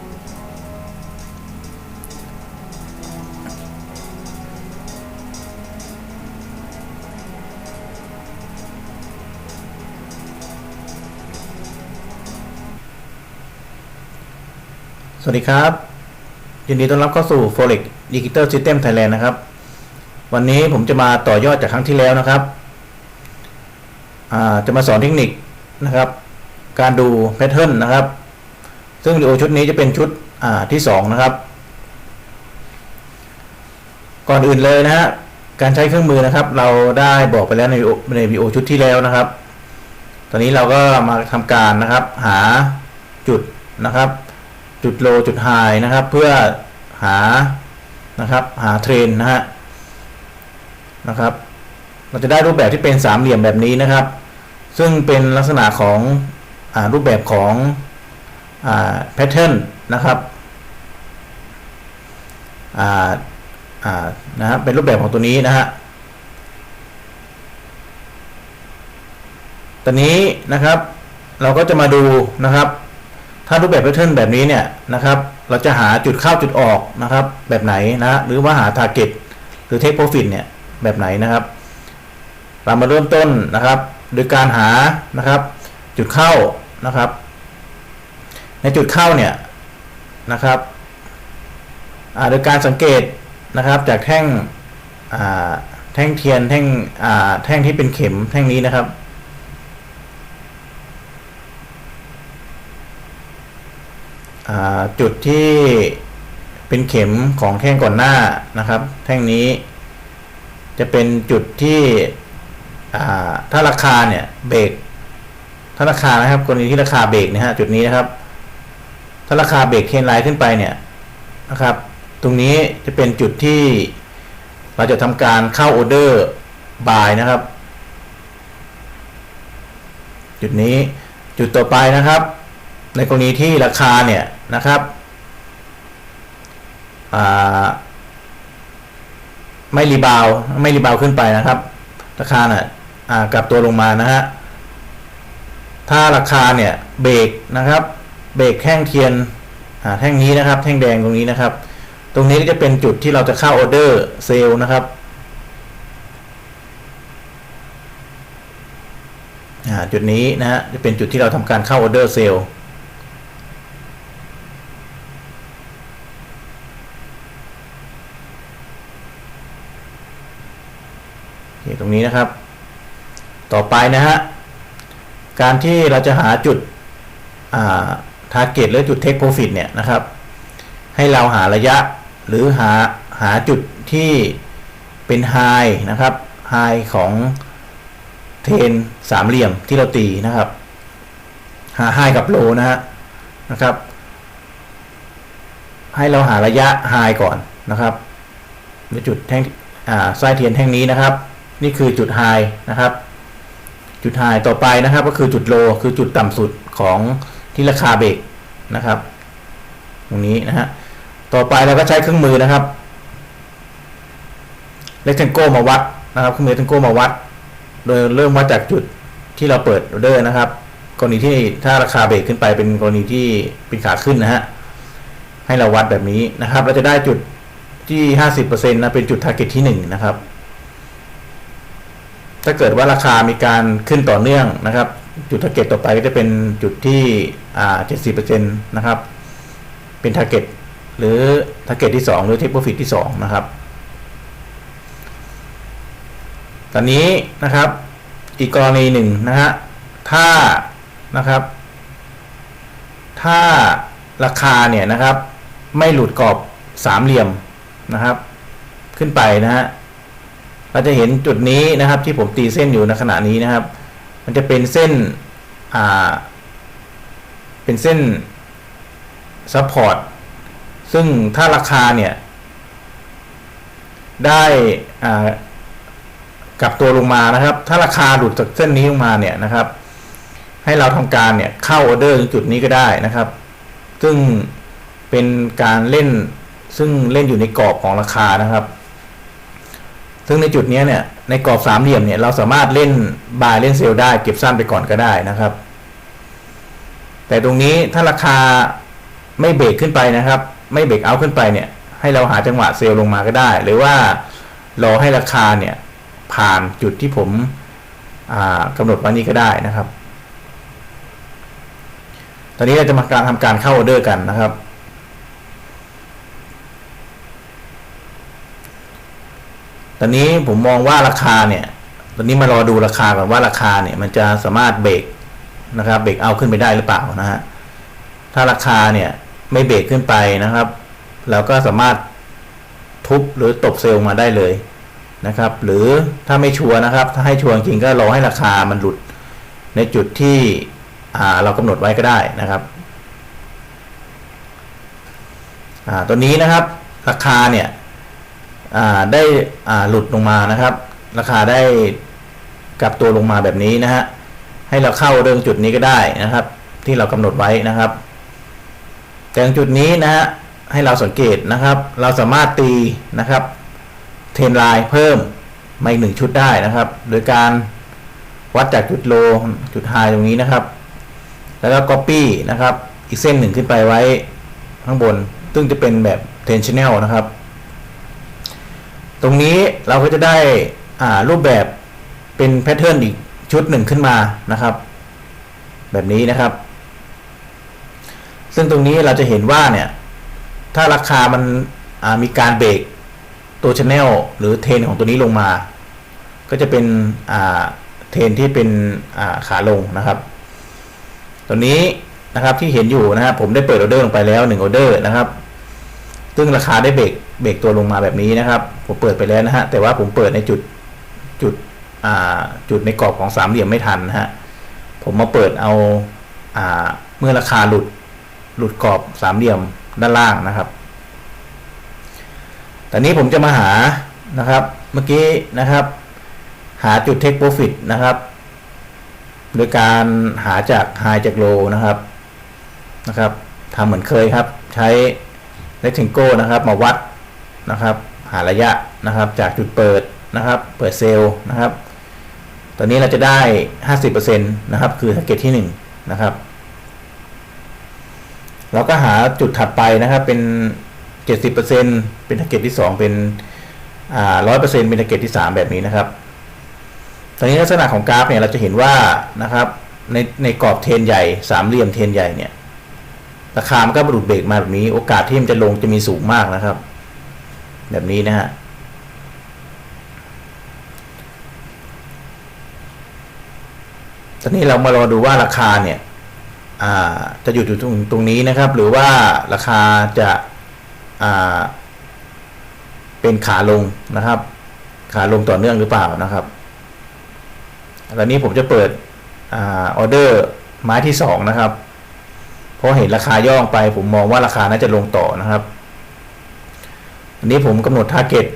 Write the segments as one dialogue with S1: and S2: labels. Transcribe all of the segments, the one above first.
S1: สวัสดีครับ ยินดีต้อนรับเข้าสู่ Forex Digital System Thailand นะครับ วันนี้ผมจะมาต่อยอดจากครั้งที่แล้วนะครับ จะมาสอนเทคนิคนะครับ การดูแพทเทิร์นนะครับ ซึ่งวิดีโอชุดนี้จะเป็นชุดที่สองนะครับ ก่อนอื่นเลยนะฮะการใช้เครื่องมือนะครับ เราได้บอกไปแล้วในในวิดีโอชุดที่แล้วนะครับ ตอนนี้เราก็มาทำการนะครับ หาจุดนะครับ จุดโลจุดไฮนะครับ เพื่อหานะครับ หาเทรนนะฮะนะครับ เราจะได้รูปแบบที่เป็นสามเหลี่ยมแบบนี้นะครับ ซึ่งเป็นลักษณะของอรูปแบบของ แพทเทิร์นนะครับนะฮะเป็นรูปแบบของตัวนี้นะฮะตอนนี้นะครับ เราก็จะมาดูนะครับ ถ้ารูปแบบแพทเทิร์นแบบนี้เนี่ยนะครับ เราจะหาจุดเข้าจุดออกนะครับ แบบไหนนะหรือว่าหา target หรือ take profit เนี่ยแบบไหนนะครับ เรามาเริ่มต้นนะครับ โดยการหานะครับ จุดเข้านะครับ ในจุดเข้าเนี่ยนะครับโดยการสังเกตนะครับจากแท่งแท่งเทียนแท่งแท่งที่เป็นเข็มแท่งนี้นะครับจุดที่เป็นเข็มของแท่งก่อนหน้านะครับ แท่งนี้จะเป็นจุดที่ถ้าราคาเนี่ยเบรกถ้าราคานะครับกรณีที่ราคาเบรกนะฮะจุดนี้นะครับ ถ้าราคาเบรกเทนไลน์ขึ้นไปเนี่ยนะครับ ตรงนี้จะเป็นจุดที่เราจะทำการเข้าออเดอร์บายนะครับ จุดนี้จุดต่อไปนะครับ ในกรณีที่ราคาเนี่ยนะครับไม่รีบาวไม่รีบาวขึ้นไปนะครับ ราคาเนี่ยกลับตัวลงมานะฮะถ้าราคาเนี่ยเบรกนะครับ เบรกแท่งเทียนอ่าแท่งนี้นะครับ แท่งแดงตรงนี้นะครับ ตรงนี้ก็จะเป็นจุดที่เราจะเข้าออเดอร์เซลล์นะครับจุดนี้นะฮะจะเป็นจุดที่เราทำการเข้าออเดอร์เซลล์ตรงนี้นะครับ ต่อไปนะฮะ การที่เราจะหาจุดอ่า target หรือจุด take profit เนี่ยนะครับ ให้เราหาระยะหรือหาหาจุดที่เป็น high นะครับ high ของเทนสามเหลี่ยมที่เราตีนะครับ หา high กับ low นะฮะนะครับ ให้เราหาระยะ high ก่อนนะครับในจุดแท่งอ่าไส้เทียนแท่งนี้นะครับ นี่คือจุด high นะครับ จุด high ต่อไปนะครับ ก็คือจุด low คือจุดต่ำสุดของ ที่ราคาเบรกนะครับ ตรงนี้นะฮะต่อไปเราก็ใช้เครื่องมือนะครับเล c เทนโกมาวัดนะครับเครื่องมือเลเทนโกมาวัด โดยเริ่มวัดจากจุดที่เราเปิดออเดอร์นะครับ กรณีที่ถ้าราคาเบรกขึ้นไปเป็นกรณีที่เป็นขาขึ้นนะฮะให้เราวัดแบบนี้นะครับ เราจะได้จุดที่ 50%นะเป็นจุด target ที่ 1 นะครับ ถ้าเกิดว่าราคามีการขึ้นต่อเนื่องนะครับ จุด target ต่อไปก็จะเป็นจุดที่อ่า70%นะครับ เป็น target หรือ target ที่2หรือ take profit ที่2นะครับ ตอนนี้นะครับ อีกกรณีหนึ่งนะฮะถ้านะครับ ถ้าราคาเนี่ยนะครับ ไม่หลุดกรอบสามเหลี่ยมนะครับ ขึ้นไปนะฮะเราจะเห็นจุดนี้นะครับที่ผมตีเส้นอยู่ในขณะนี้นะครับ มันจะเป็นเส้นอ่าเป็นเส้นซัพพอร์ตซึ่งถ้าราคาเนี่ย ได้อ่ากลับตัวลงมานะครับ ถ้าราคาหลุดจากเส้นนี้ลงมาเนี่ยนะครับ ให้เราทำการเนี่ยเข้าออเดอร์จุดนี้ก็ได้นะครับ ซึ่งเป็นการเล่นซึ่งเล่นอยู่ในกรอบของราคานะครับ ซึ่งในจุดนี้เนี่ยในกรอบสามเหลี่ยมเนี่ยเราสามารถเล่นบายเล่นเซลได้ เก็บสั้นไปก่อนก็ได้นะครับ แต่ตรงนี้ถ้าราคาไม่เบรกขึ้นไปนะครับ ไม่เบรกเอาขึ้นไปเนี่ย ให้เราหาจังหวะเซลลงมาก็ได้ หรือว่ารอให้ราคาเนี่ยผ่านจุดที่ผมอ่ากำหนดไว้นี้ก็ได้นะครับ ตอนนี้เราจะมาการทำการเข้าออเดอร์กันนะครับ ตอนนี้ผมมองว่าราคาเนี่ย ตอนนี้มารอดูราคาก่อนว่าราคาเนี่ย มันจะสามารถเบรกนะครับเบรกเอาขึ้นไปได้หรือเปล่านะฮะ ถ้าราคาเนี่ยไม่เบรกขึ้นไปนะครับ เราก็สามารถทุบหรือตบเซลล์มาได้เลยนะครับ หรือถ้าไม่ชัวร์นะครับ ถ้าให้ชัวร์จริงก็รอให้ราคามันหลุดในจุดที่เรากำหนดไว้ก็ได้นะครับอ่าตัวนี้นะครับ ราคาเนี่ย ได้หลุดลงมานะครับ ราคาได้กลับตัวลงมาแบบนี้นะฮะให้เราเข้าเรื่องจุดนี้ก็ได้นะครับ ที่เรากำหนดไว้นะครับแต่จุดนี้นะฮะให้เราสังเกตนะครับ เราสามารถตีนะครับเทรนไลน์เพิ่มมาอีกหนึ่งชุดได้นะครับ โดยการวัดจากจุดโลจุดไฮตรงนี้นะครับ แล้วก็ Copy นะครับ อีกเส้นหนึ่งขึ้นไปไว้ข้างบน ซึ่งจะเป็นแบบ tensional นะครับ ตรงนี้เราก็จะได้รูปแบบเป็นแพทเทิร์นอีกชุดหนึ่งขึ้นมานะครับ แบบนี้นะครับ ซึ่งตรงนี้เราจะเห็นว่าเนี่ย ถ้าราคามันมีการเบรกตัวชแนลหรือเทนของตัวนี้ลงมา ก็จะเป็นเทนที่เป็นาขาลงนะครับ ตัวนี้นะครับที่เห็นอยู่นะครับผมได้เปิดออเดอร์ลงไปแล้วหนึ่งออเดอร์นะครับ ซึ่งราคาได้เบรก เบรกตัวลงมาแบบนี้นะครับ ผมเปิดไปแล้วนะฮะ แต่ว่าผมเปิดในจุดจุดอ่าจุดในกรอบของสามเหลี่ยมไม่ทันนะฮะ ผมมาเปิดเอาอ่าเมื่อราคาหลุดหลุดกรอบสามเหลี่ยมด้านล่างนะครับ ตอนนี้ผมจะมาหานะครับ เมื่อกี้นะครับ หาจุด take profit นะครับ โดยการหาจาก high จาก low นะครับ นะครับทำเหมือนเคยครับ ใช้ rectangle นะครับ มาวัด นะครับ หาระยะนะครับจากจุดเปิดนะครับเปิดเซลล์นะครับ ตอนนี้เราจะได้ 50%นะครับคือ target ที่ 1 นะครับ เราก็หาจุดถัดไปนะครับเป็น 70%เป็น target ที่ 2 เป็นอ่า100%เป็น target ที่ 3 แบบนี้นะครับ ตอนนี้ลักษณะของกราฟเนี่ยเราจะเห็นว่านะครับในในกรอบเทนใหญ่สามเหลี่ยมเทนใหญ่เนี่ยราคามันก็บรุดเบรกมาแบบนี้โอกาสที่มันจะลงจะมีสูงมากนะครับ แบบนี้นะฮะตอนนี้เรามารอดูว่าราคาเนี่ยจะหยุดอยู่ตรงตรงนี้นะครับ หรือว่าราคาจะาเป็นขาลงนะครับ ขาลงต่อเนื่องหรือเปล่านะครับตอนนี้ผมจะเปิดอออเดอร์ไม้ที่สองนะครับเพราะเห็นราคาย่องไป ผมมองว่าราคาน่าจะลงต่อนะครับ อันนี้ผมกำหนดทาร์เก็ต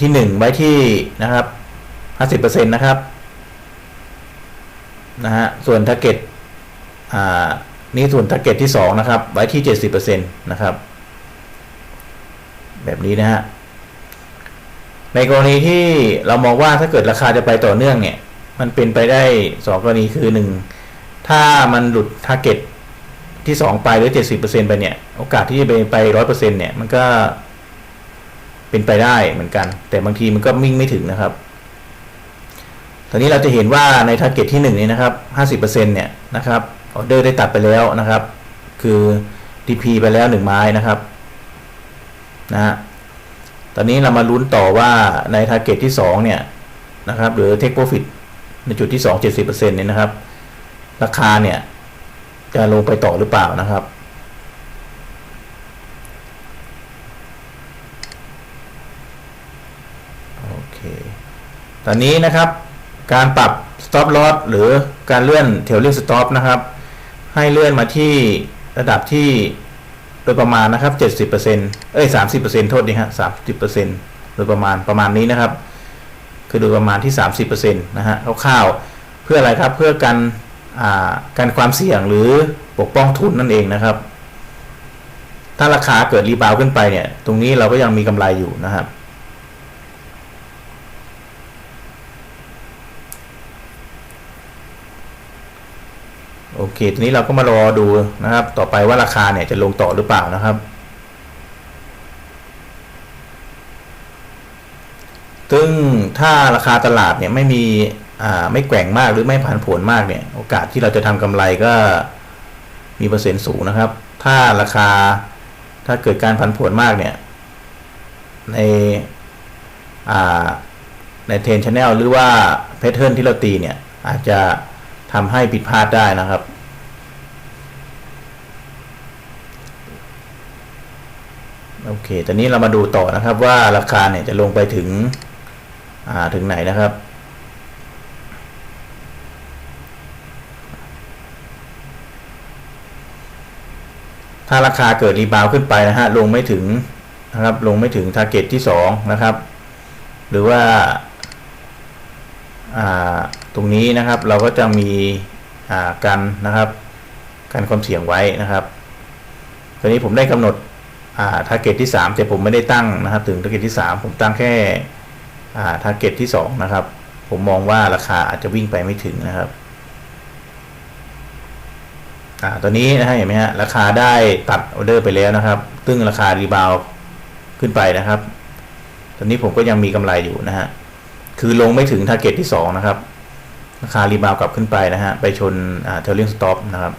S1: ที่หนึ่งไว้ที่นะครับห้าสิบเปอร์เซ็นตนะครับนะฮะส่วนทาร์เก็ตอ่านี่ส่วนทาร์เก็ตที่สองนะครับ ไว้ที่เจ็ดสิบเปอร์เซ็นตนะครับ แบบนี้นะฮะในกรณีที่เรามองว่าถ้าเกิดราคาจะไปต่อเนื่องเนี่ย มันเป็นไปได้สองกรณีคือหนึ่งถ้ามันหลุดทาร์เก็ตที่สองไปหรือเจ็ดสิบเปอร์เซ็นไปเนี่ย โอกาสที่จะไปไปร้อยเปอร์เซ็นเนี่ย มันก็ เป็นไปได้เหมือนกัน แต่บางทีมันก็มิ่งไม่ถึงนะครับตอนนี้เราจะเห็นว่าในทาร์เก็ตที่หนึ่งนี้นะครับห้าสิบเนี่ยนะครับออเดอร์ได้ตัดไปแล้วนะครับ คือ TP ไปแล้วหนึ่งไม้นะครับนะฮะตอนนี้เรามาลุ้นต่อว่าใน t a r g e t ที่2เนี่ยนะครับหรือ take profit ในจุดที่ 2 70%เนี่ยนะครับ ราคาเนี่ยจะลงไปต่อหรือเปล่านะครับ โอเค ตอนนี้นะครับ การปรับ stop loss หรือการเลื่อน trailing stop นะครับ ให้เลื่อนมาที่ระดับที่โดยประมาณนะครับเจ็ดสิบเปอร์เซ็นเอ้ยสามสิบเปอร์เซ็นโทษดีฮะสามสิบเปอร์เซ็นโดยประมาณประมาณนี้นะครับ คือโดยประมาณที่สามสิบเปอร์เซ็นต์นะฮะคร่าวๆเพื่ออะไรครับเพื่อกันอ่ากันความเสี่ยงหรือปกป้องทุนนั่นเองนะครับ ถ้าราคาเกิดรีบาวขึ้นไปเนี่ย ตรงนี้เราก็ยังมีกำไรอยู่นะครับ เคทีนี้เราก็มารอดูนะครับ ต่อไปว่าราคาเนี่ยจะลงต่อหรือเปล่านะครับซึ่งถ้าราคาตลาดเนี่ยไม่มีอ่าไม่แกว่งมากหรือไม่ผันผวนมากเนี่ยโอกาสที่เราจะทำกำไรก็มีเปอร์เซ็นต์สูงนะครับ ถ้าราคาถ้าเกิดการผันผวนมากเนี่ยในอ่าในเทรนชแนลหรือว่าแพทเทิร์นที่เราตีเนี่ยอาจจะทำให้ผิดพลาดได้นะครับ โอเค ตอนนี้เรามาดูต่อนะครับว่าราคาเนี่ยจะลงไปถึงถึงไหนนะครับ ถ้าราคาเกิดรีบาวขึ้นไปนะฮะลงไม่ถึงนะครับลงไม่ถึงทาร์เก็ตที่สองนะครับ หรือว่าาตรงนี้นะครับเราก็จะมีอ่ากันนะครับกันความเสี่ยงไว้นะครับตอนนี้ผมได้กำหนด ทาร์เก็ตที่สามแต่ผมไม่ได้ตั้งนะครับถึงทาร์เก็ตที่สามผมตั้งแค่อ่าทาร์เก็ตที่สองนะครับ ผมมองว่าราคาอาจจะวิ่งไปไม่ถึงนะครับอตัวนี้นะฮะเห็นไหมฮะราคาได้ตัดออเดอร์ไปแล้วนะครับ ซึ่งราคารีบาวขึ้นไปนะครับ ตอนนี้ผมก็ยังมีกำไรอยู่นะฮะคือลงไม่ถึงทาร์เก็ตที่สองนะครับ ราคารีบาวกลับขึ้นไปนะฮะไปชนอ่าเทลลิงสต็อปนะครับ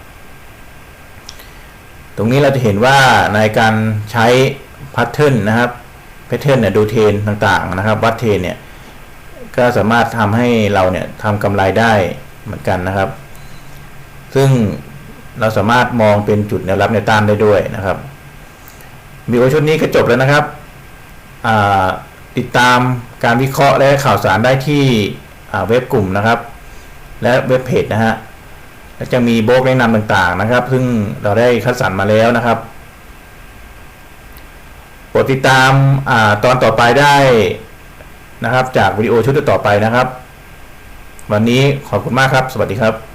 S1: ตรงนี้เราจะเห็นว่าในการใช้แพทเทิร์นนะครับแพทเทิร์นเนี่ยดูเทนต่างๆนะครับ วัดเทนเนี่ยก็สามารถทำให้เราเนี่ยทำกำไรได้เหมือนกันนะครับ ซึ่งเราสามารถมองเป็นจุดแนวรับแนวต้านได้ด้วยนะครับวิดีโอชุดนี้ก็จบแล้วนะครับติดตามการวิเคราะห์และข่าวสารได้ที่เว็บกลุ่มนะครับ และเว็บเพจนะฮะ จะมีโบกแนะนำต่างๆนะครับ ซึ่งเราได้คัดสรรมาแล้วนะครับกดติดตามอตอนต่อไปได้นะครับ จากวิดีโอชุดต่อไปนะครับ วันนี้ขอบคุณมากครับ สวัสดีครับ